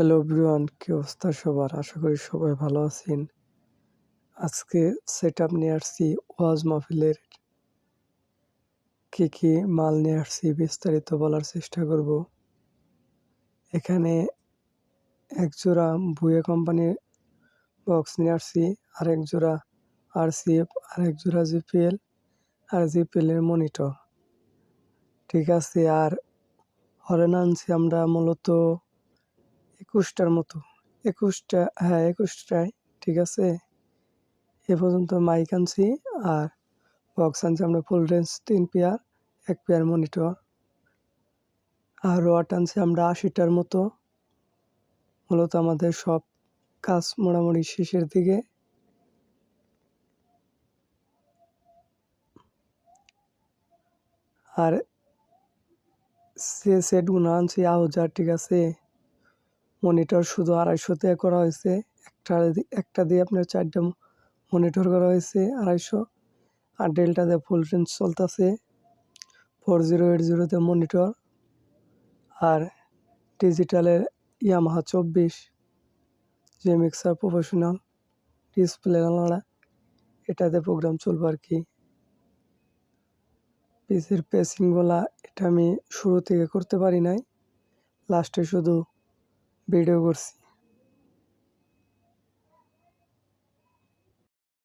Hello everyone কি অবস্থা সবার? আশা করি সবাই ভালো আছেন। আজকে সেট আপ নিয়ে আসছি ওয়াজ মাহফিলের। কি কি মাল নিয়ে আসছি বিস্তারিত বলার চেষ্টা করব। এখানে এক জোড়া ভুয়ে কোম্পানির বক্স নিয়ে আসছি আর এক জোড়া আর সিএফ আর এক জোড়া জিপিএল আর জিপিএলের মনিটর ঠিক আছে, আর হরেন আনছি আমরা মূলত একুশটার মতো। একুশটা হ্যাঁ একুশটায়, ঠিক আছে? এ পর্যন্ত মাইক আনছি আর বক্স আনছি আমরা ফুল রেঞ্জ তিন পেয়ার এক পেয়ার মনিটর আর রড আনছি আমরা আশিটার মতো। মূলত আমাদের সব কাজ মোটামুটি শেষের দিকে। আর সে সেটগুলো আনছি আউজার, ঠিক আছে? মনিটর শুধু আড়াইশো দিয়ে করা হয়েছে। একটা একটা দিয়ে আপনার চারটা মনিটর করা হয়েছে আড়াইশো। আর ডেলটাতে ফুল রেঞ্জ চলতেছে। ফোর জিরো এইট জিরোতে মনিটর। আর ডিজিটালের ইয়ামাহা চব্বিশ। যে মিক্সার প্রফেশনাল, ডিসপ্লে আলাদা। এটাতে প্রোগ্রাম চলবে আর কি। পিসির পেসিংগুলা এটা আমি শুরু থেকে করতে পারি নাই। লাস্টে শুধু वीडियो कुर्सी